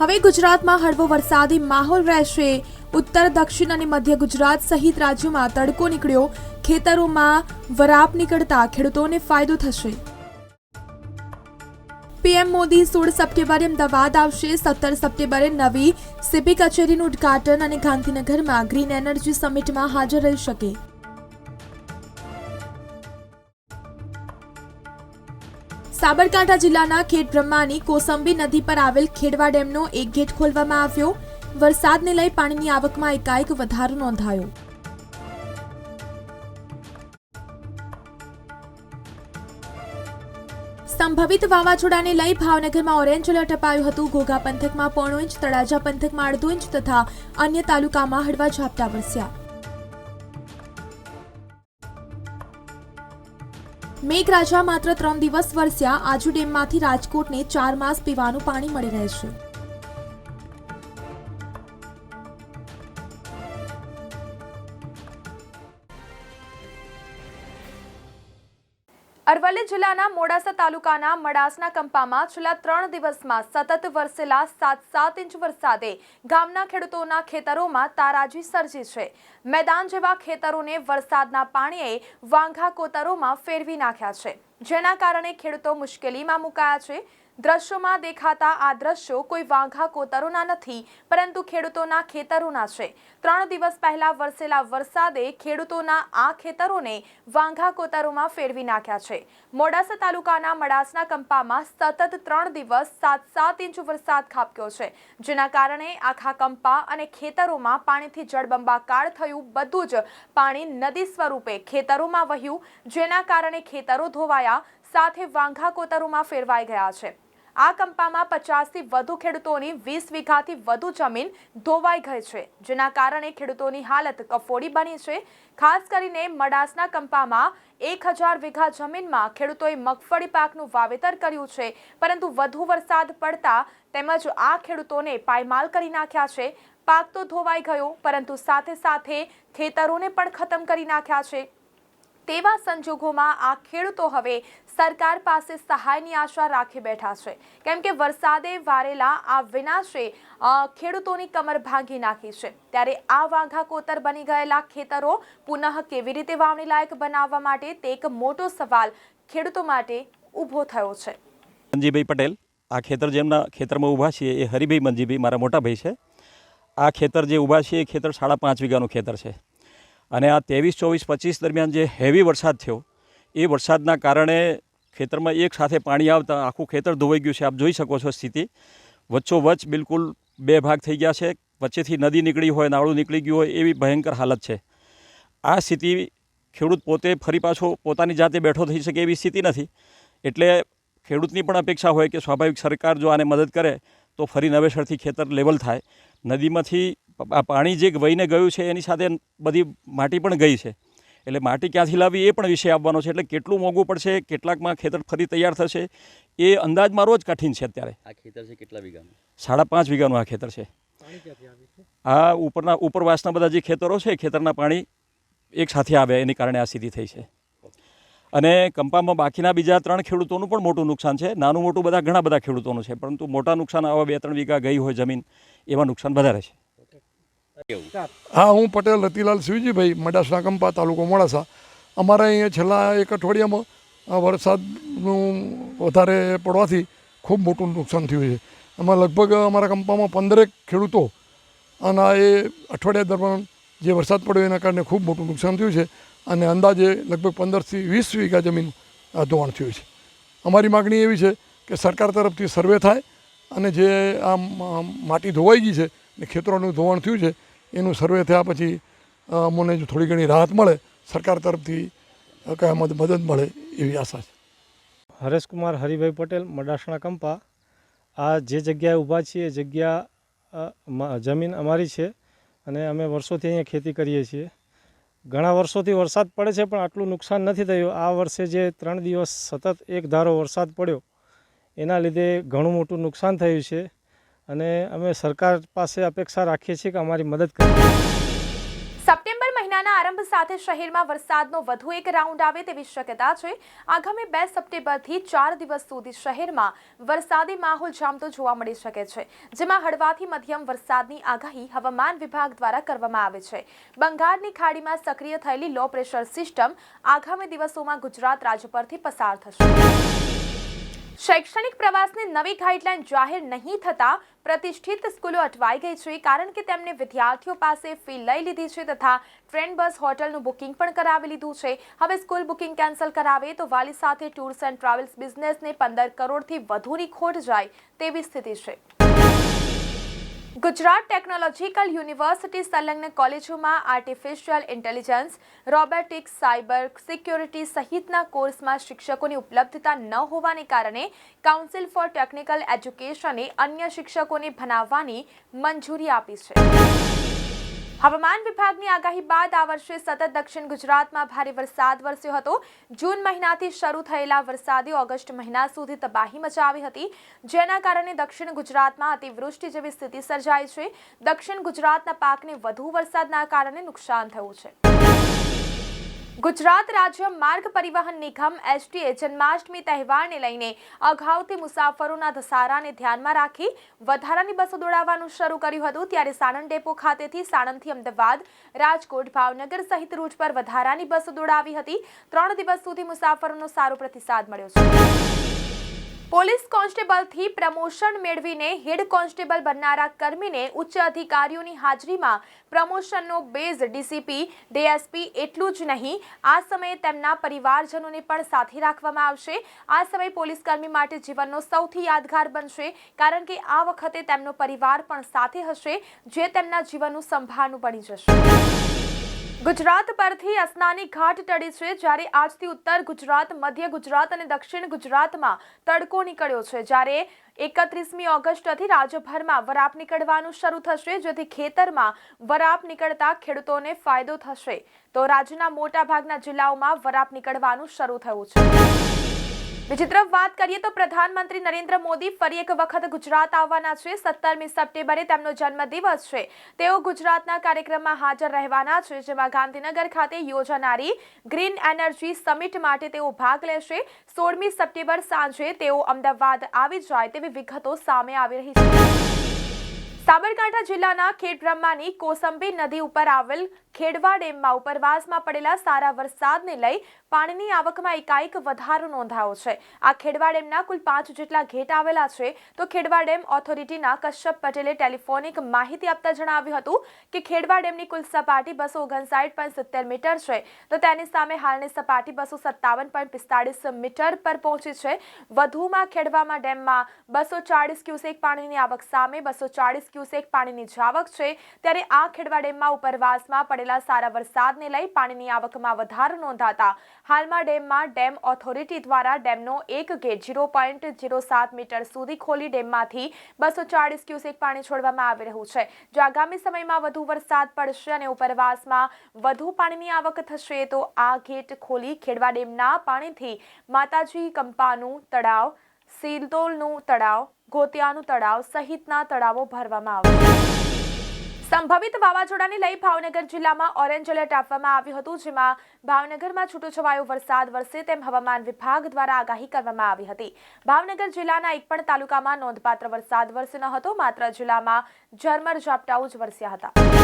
હવે ગુજરાતમાં હળવો વરસાદી માહોલ રહેશે. ઉત્તર, દક્ષિણ અને મધ્ય ગુજરાત સહિત રાજ્યોમાં તડકો નીકળ્યો. ખેતરોમાં વરાપ નીકળતા ખેડૂતોને ફાયદો થશે. પીએમ મોદી સોળ સપ્ટેમ્બરે અમદાવાદ આવશે. સત્તર સપ્ટેમ્બરે નવી સીપી કચેરીનું ઉદ્ઘાટન અને ગાંધીનગરમાં ગ્રીન એનર્જી સમિટમાં હાજર રહી શકે. સાબરકાંઠા જિલ્લાના ખેડ બ્રહ્માની કોસંબી નદી પર આવેલ ખેડવા ડેમનો એક ગેટ ખોલવામાં આવ્યો. વરસાદને લઈ પાણીની આવકમાં એકાએક વધારો નોંધાયો. સંભવિત વાવાઝોડાને લઈ ભાવનગરમાં ઓરેન્જ એલર્ટ અપાયું હતું. ઘોઘા પંથકમાં પોણો ઇંચ, તળાજા પંથકમાં અડધો ઇંચ તથા અન્ય તાલુકામાં હળવા ઝાપટા વરસ્યા. મેઘરાજા માત્ર ત્રણ દિવસ વરસ્યા. આજુ ડેમમાંથી રાજકોટને ચાર માસ પીવાનું પાણી મળી રહેશે. અરવલ્લી જિલ્લાના મોડાસા તાલુકાના મડાસના કંપામાં છેલ્લા ત્રણ દિવસમાં સતત વરસેલા સાત સાત ઇંચ વરસાદે ગામના ખેડૂતોના ખેતરોમાં તારાજી સર્જી છે. મેદાન જેવા ખેતરોને વરસાદના પાણીએ વાંઘા કોતરોમાં ફેરવી નાખ્યા છે. જેના કારણે ખેડૂતો મુશ્કેલીમાં મુકાયા છે. દ્રશ્યોમાં દેખાતા આ દ્રશ્યો કોઈ વાંઘા કોતરોના નથી, પરંતુ ખેડૂતોના ખેતરોના છે. ત્રણ દિવસ પહેલા વરસેલા વરસાદે ખેડૂતોના આ ખેતરોને વાંઘા કોતરોમાં ફેરવી નાખ્યા છે. મોડાસા તાલુકાના મડાસના કંપામાં સતત ત્રણ દિવસ સાત સાત ઇંચ વરસાદ ખાબક્યો છે, જેના કારણે આખા કંપા અને ખેતરોમાં પાણીથી જળબંબાકાર થયું બધું જ પાણી નદી સ્વરૂપે ખેતરોમાં વહ્યું, જેના કારણે ખેતરો ધોવાયા, સાથે વાંઘા કોતરોમાં ફેરવાઈ ગયા છે. આ કંપામાં પચાસથી વધુ ખેડૂતોની વીસ વીઘાથી વધુ જમીન ધોવાઈ ગઈ છે, જેના કારણે ખેડૂતોની હાલત કફોડી બની છે. ખાસ કરીને મડાસના કંપામાં એક હજાર વીઘા જમીનમાં ખેડૂતોએ મગફળી પાકનું વાવેતર કર્યું છે, પરંતુ વધુ વરસાદ પડતા તેમજ આ ખેડૂતોને પાયમાલ કરી નાખ્યા છે. પાક તો ધોવાઈ ગયો, પરંતુ સાથે સાથે ખેતરોને પણ ખતમ કરી નાખ્યા છે. તેવા સંજોગોમાં આ ખેડૂતો હવે સરકાર પાસે સહાયની આશા રાખી બેઠા છે. કેમ કે વરસાદે વારેલા આ વિનાશે ખેડૂતોની કમર ભાંગી નાખી છે. ત્યારે આ વાંઘા કોતર બની ગયેલા ખેતરો પુનઃ કેવી રીતે વાવણી લાયક બનાવવા માટે તે એક મોટો સવાલ ખેડૂતો માટે ઊભો થયો છે. મંજીભાઈ પટેલ, આ ખેતર જેમના ખેતરમાં ઊભા છીએ એ હરિભાઈ મંજીભાઈ, મારા મોટા ભાઈ છે. આ ખેતર જે ઊભા છે એ ખેતર સાડા પાંચ વીઘાનું ખેતર છે. અને આ ત્રેવીસ, ચોવીસ, પચીસ દરમિયાન જે હેવી વરસાદ થયો, એ વરસાદના કારણે ખેતરમાં એક સાથે પાણી આવતા આખું ખેતર ધોવાઈ ગયું છે. આપ જોઈ શકો છો સ્થિતિ. વચ્ચોવચ્ચ બિલકુલ બે ભાગ થઈ ગયા છે. વચ્ચેથી નદી નીકળી હોય, નાળું નીકળી ગયું હોય એવી ભયંકર હાલત છે. આ સ્થિતિ ખેડૂત પોતે ફરી પાછો પોતાની જાતે બેઠો થઈ શકે એવી સ્થિતિ નથી. એટલે ખેડૂતની પણ અપેક્ષા હોય કે સ્વાભાવિક સરકાર જો આને મદદ કરે, તો ફરી નવેસરથી ખેતર લેવલ થાય. નદીમાંથી આ પાણી જે વહીને ગયું છે, એની સાથે બધી માટી પણ ગઈ છે. એટલે માટી ક્યાંથી લાવી એ પણ વિષય આવવાનો છે. એટલે કેટલું મોંઘું પડશે કેટલાકમાં ખેતર ફરી તૈયાર થશે એ અંદાજ મારો જ કઠિન છે અત્યારે. આ ખેતર છે કેટલા વીઘાનું? સાડા પાંચ વીઘાનું આ ખેતર છે. આ ઉપરના ઉપરવાસના બધા જે ખેતરો છે એ ખેતરના પાણી એક સાથે આવે એની કારણે આ સ્થિતિ થઈ છે. અને કંપામાં બાકીના બીજા ત્રણ ખેડૂતોનું પણ મોટું નુકસાન છે. નાનું મોટું બધા ઘણા બધા ખેડૂતોનું છે પરંતુ મોટા નુકસાન આવા બે ત્રણ વીઘા ગઈ હોય જમીન એવા નુકસાન વધારે છે. હા, હું પટેલ રતિલાલ શિવજીભાઈ મડાસના કંપા તાલુકો મોડાસા. અમારે અહીંયા છેલ્લા એક અઠવાડિયામાં વરસાદનું વધારે પડવાથી ખૂબ મોટું નુકસાન થયું છે. એમાં લગભગ અમારા કંપામાં પંદરેક ખેડૂતો અને એ અઠવાડિયા દરમિયાન જે વરસાદ પડ્યો એના કારણે ખૂબ મોટું નુકસાન થયું છે અને અંદાજે લગભગ પંદરથી વીસ વીઘા જમીન ધોવાણ થયું છે. અમારી માગણી એવી છે કે સરકાર તરફથી સર્વે થાય અને જે આ માટી ધોવાઈ ગઈ છે ને ખેતરોનું ધોવાણ થયું છે એનું સર્વે થયા પછી અમને જો થોડી ઘણી રાહત મળે, સરકાર તરફથી કયા મદદ મળે એવી આશા છે. હરેશકુમાર, હરિભાઈ પટેલ, મડાસણા કંપા. આ જે જગ્યાએ ઊભા છીએ, એ જગ્યા જમીન અમારી છે અને અમે વર્ષોથી અહીંયા ખેતી કરીએ છીએ. ઘણા વર્ષોથી વરસાદ પડે છે, પણ આટલું નુકસાન નથી થયું. આ વર્ષે જે ત્રણ દિવસ સતત એક ધારો વરસાદ પડ્યો, એના લીધે ઘણું મોટું નુકસાન થયું છે. અને અમે સરકાર પાસે અપેક્ષા રાખીએ છીએ કે અમારી મદદ કરે. સપ્ટેમ્બર મહિનાના આરંભ સાથે શહેરમાં વરસાદનો વધુ એક રાઉન્ડ આવે તેવી શક્યતા છે. આગામી બે સપ્ટેમ્બરથી ચાર દિવસ સુધી શહેરમાં વરસાદી માહોલ જામતો જોવા મળી શકે છે, જેમાં હળવાથી મધ્યમ વરસાદની આગાહી હવામાન વિભાગ દ્વારા કરવામાં આવે છે. બંગાળની ખાડીમાં સક્રિય થયેલી લો પ્રેશર સિસ્ટમ આગામી દિવસોમાં ગુજરાત રાજ્ય પરથી પસાર થશે. શૈક્ષણિક પ્રવાસની નવી ગાઈડલાઈન જાહેર નહીં થતા પ્રતિષ્ઠિત સ્કૂલો અટવાઈ ગઈ છે, કારણ કે તેમને વિદ્યાર્થીઓ પાસે ફી લઈ લીધી છે તથા ટ્રેન, બસ, હોટલનું બુકિંગ પણ કરાવી લીધું છે. હવે સ્કૂલ બુકિંગ કેન્સલ કરાવે તો વાલી સાથે ટૂર્સ એન્ડ ટ્રાવેલ્સ બિઝનેસને પંદર કરોડથી વધુની ખોટ જાય તેવી સ્થિતિ છે. ગુજરાત ટેકનોલોજીકલ યુનિવર્સિટી સંલગ્ન કોલેજોમાં artificial intelligence robotics cyber security સહિતના કોર્સમાં શિક્ષકોની ઉપલબ્ધતા ન હોવાને કારણે કાઉન્સિલ ફોર ટેકનિકલ એજ્યુકેશને અન્ય શિક્ષકોને ભણાવવાની મંજૂરી આપી છે. હવામાન વિભાગની આગાહી બાદ આ વર્ષે સતત દક્ષિણ ગુજરાતમાં ભારે વરસાદ વરસ્યો હતો. જૂન મહિનાથી શરૂ થયેલા વરસાદે ઓગસ્ટ મહિના સુધી તબાહી મચાવી હતી. જેના કારણે દક્ષિણ ગુજરાતમાં અતિવૃષ્ટિ જેવી સ્થિતિ સર્જાઈ છે. દક્ષિણ ગુજરાતના પાકને વધુ વરસાદના કારણે નુકસાન થયું છે. ગુજરાત રાજ્ય માર્ગ પરિવહન નિગમ એસટીએ જન્માષ્ટમી તહેવારને લઈને અગાઉથી મુસાફરોના ધસારાને ધ્યાનમાં રાખી વધારાની બસો દોડાવવાનું શરૂ કર્યું હતું. ત્યારે સાણંદ ડેપો ખાતેથી સાણંદથી અમદાવાદ, રાજકોટ, ભાવનગર સહિત રૂટ પર વધારાની બસો દોડાવી હતી. ત્રણ દિવસ સુધી મુસાફરોનો સારો પ્રતિસાદ મળ્યો છે. પોલીસ કોન્સ્ટેબલથી પ્રમોશન મેળવીને હેડ કોન્સ્ટેબલ બનનારા કર્મીને ઉચ્ચ અધિકારીઓની હાજરીમાં પ્રમોશનનો બેઝ ડીસીપી, ડીએસપી એટલું જ નહીં, આ સમયે તેમના પરિવારજનોને પણ સાથે રાખવામાં આવશે. આ સમય પોલીસ કર્મી માટે જીવનનો સૌથી યાદગાર બનશે, કારણ કે આ વખતે તેમનો પરિવાર પણ સાથે હશે, જે તેમના જીવનનું સંભાળનું બની જશે. ગુજરાત પરથી અસનાની ઘાટ ટળી છે જ્યારે આજથી ઉત્તર ગુજરાત, મધ્ય ગુજરાત અને દક્ષિણ ગુજરાતમાં તડકો નીકળ્યો છે. જ્યારે એકત્રીસમી ઓગસ્ટથી રાજ્યભરમાં વરાપ નીકળવાનું શરૂ થશે, જેથી ખેતરમાં વરાપ નીકળતા ખેડૂતોને ફાયદો થશે. તો રાજ્યના મોટાભાગના જિલ્લાઓમાં વરાપ નીકળવાનું શરૂ થયું છે. તરફ વાત કરીએ તો પ્રધાનમંત્રી નરેન્દ્ર મોદી ફરી એક વખત ગુજરાત આવવાના છે. સત્તરમી સપ્ટેમ્બરે તેમનો જન્મદિવસ છે. તેઓ ગુજરાતના કાર્યક્રમમાં હાજર રહેવાના છે, જેમાં ગાંધીનગર ખાતે યોજાનારી ગ્રીન એનર્જી સમિટ માટે તેઓ ભાગ લેશે. સોળમી સપ્ટેમ્બર સાંજે તેઓ અમદાવાદ આવી જાય તેવી વિગતો સામે આવી રહી છે. સાબરકાંઠા જિલ્લાના ખેડબ્રહ્માની કોસંબી નદી ઉપર આવેલ ખેડવા ડેમમાં ઉપરવાસમાં પડેલા સારા વરસાદને લઈ પાણીની આવકમાં એકાએક વધારો નોંધાયો છે. આ ખેડવા ડેમના કુલ પાંચ જેટલા ઘેટ આવેલા છે તો ખેડવા ડેમ ઓથોરિટીના કશ્યપ પટેલે ટેલિફોનિક માહિતી આપતા જણાવ્યું હતું કે ખેડવા ડેમની કુલ સપાટી બસો ઓગણસાઠ પોઈન્ટ સિત્તેર મીટર છે. તો તેની સામે હાલની સપાટી બસો સત્તાવન પોઈન્ટ પિસ્તાળીસ મીટર પર પહોંચી છે. વધુમાં ખેડવામાં ડેમમાં બસો ચાળીસ ક્યુસેક પાણીની આવક સામે બસો ચાળીસ ક્યુસેક પાણીની જાવક છે. ત્યારે આ ખેડવા ડેમમાં ઉપરવાસમાં પડેલા સારા વરસાદને લઈ પાણીની આવકમાં વધારો નોંધાતા હાલમાં ડેમમાં ડેમ ઓથોરિટી દ્વારા ડેમનો એક ગેટ ઝીરો પોઈન્ટ ઝીરો સાત મીટર સુધી ખોલી ડેમમાંથી બસો ચાળીસ ક્યુસેક પાણી છોડવામાં આવી રહ્યું છે. જો આગામી સમયમાં વધુ વરસાદ પડશે અને ઉપરવાસમાં વધુ પાણીની આવક થશે, તો આ ગેટ ખોલી ખેડવા ડેમના પાણીથી માતાજી કંપાનું તળાવ સિલતોલનું તળાવ, ગોતિયાનું તળાવ સહિતના તળાવો ભરવામાં આવશે. સંભવિત વાવાઝોડાને લઈ ભાવનગર જિલ્લામાં ઓરેન્જ એલર્ટ આપવામાં આવ્યું હતું, જેમાં ભાવનગરમાં છૂટોછવાયો વરસાદ વરસે તેમ હવામાન વિભાગ દ્વારા આગાહી કરવામાં આવી હતી. ભાવનગર જિલ્લાના એક પણ તાલુકામાં નોંધપાત્ર વરસાદ વરસ્યો ન હતો, માત્ર જિલ્લામાં ઝરમર ઝાપટાઓ જ વરસ્યા હતા.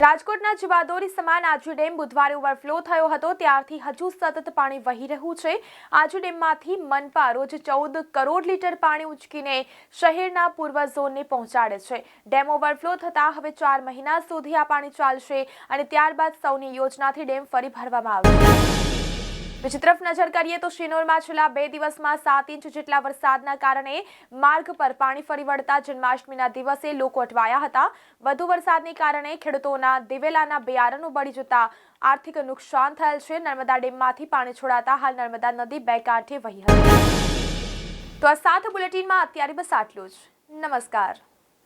રાજકોટના જીવાદોરી સમાન આજુ ડેમ બુધવારે ઓવરફ્લો થયો હતો. ત્યારથી હજુ સતત પાણી વહી રહ્યું છે. આજુ ડેમમાંથી મનપા રોજ ચૌદ કરોડ લીટર પાણી ઉંચકીને શહેરના પૂર્વ ઝોનને પહોંચાડે છે. ડેમ ઓવરફ્લો થતાં હવે ચાર મહિના સુધી આ પાણી ચાલશે અને ત્યારબાદ સૌની યોજનાથી ડેમ ફરી ભરવામાં આવશે. બીજી તરફ નજર કરીએ તો શિનોરમાં છેલ્લા બે દિવસમાં સાત ઇંચ જેટલા વરસાદના કારણે માર્ગ પર પાણી ફરી વળતા જન્માષ્ટમીના દિવસે લોકો અટવાયા હતા. વધુ વરસાદને કારણે ખેડૂતોના દિવેલાના બિયારણો બળી જતા આર્થિક નુકસાન થયેલ છે. નર્મદા ડેમમાંથી પાણી છોડાતા હાલ નર્મદા નદી બે કાંઠે વહી હતી. તો આ સાત બુલેટિનમાં અત્યારે બસ આટલું જ. નમસ્કાર.